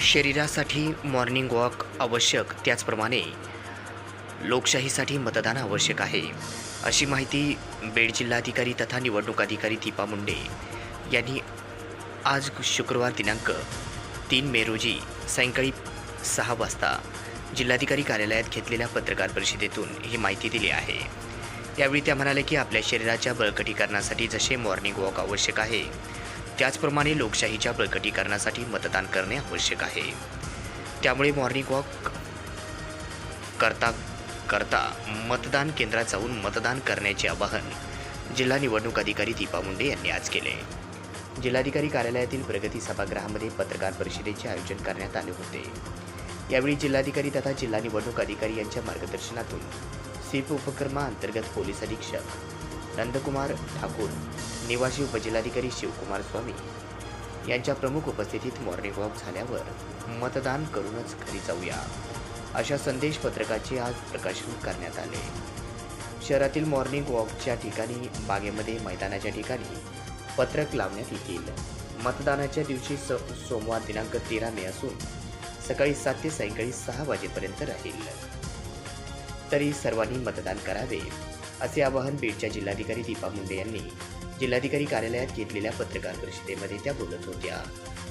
शरीरासाठी morning walk आवश्यक त्याचप्रमाणे लोकशाहीसाठी मतदान आवश्यक आहे. अशी माहिती बीड जिल्हाधिकारी तथा निवडणूक अधिकारी दीपा मुंडे यांनी आज शुक्रवार दिनांक तीन मे रोजी सायंकाळी सहा वाजता जिल्हाधिकारी कार्यालयात घेतलेल्या पत्रकार परिषदेतून ही माहिती दिली आहे. यावेळी त्या म्हणाले की आपल्या शरीराच्या बळकटीकरणासाठी जसे मॉर्निंग वॉक आवश्यक आहे त्याचप्रमाणे लोकशाहीच्या बळकटीकरणासाठी मतदान करणे आवश्यक आहे. त्यामुळे मॉर्निंग वॉक करता करता मतदान केंद्रात जाऊन मतदान करण्याचे आवाहन जिल्हा निवडणूक अधिकारी दीपा मुंडे यांनी आज केले. जिल्हाधिकारी कार्यालयातील प्रगती सभागृहामध्ये पत्रकार परिषदेचे आयोजन करण्यात आले होते. यावेळी जिल्हाधिकारी तथा जिल्हा निवडणूक अधिकारी यांच्या मार्गदर्शनातून सीप उपक्रमाअंतर्गत पोलीस अधीक्षक नंदकुमार ठाकूर निवासी उपजिल्हाधिकारी शिवकुमार स्वामी यांच्या प्रमुख उपस्थितीत मॉर्निंग वॉक झाल्यावर मतदान करूनच घरी जाऊया. अशा संदेश पत्रकाचे आज प्रकाशन करण्यात आले. शहरातील मॉर्निंग वॉकच्या ठिकाणी बागेमध्ये मैदानाच्या ठिकाणी पत्रक लावण्यात येतील. मतदानाच्या दिवशी स सोमवार दिनांक तेरा मे असून सकाळी सात ते सायंकाळी सहा वाजेपर्यंत राहील. तरी सर्वांनी मतदान करावे. असे आवाहन बीडच्या जिल्हाधिकारी दीपा मुंडे यांनी जिल्हाधिकारी कार्यालयात घेतलेल्या पत्रकार परिषदेमध्ये त्या बोलत होत्या.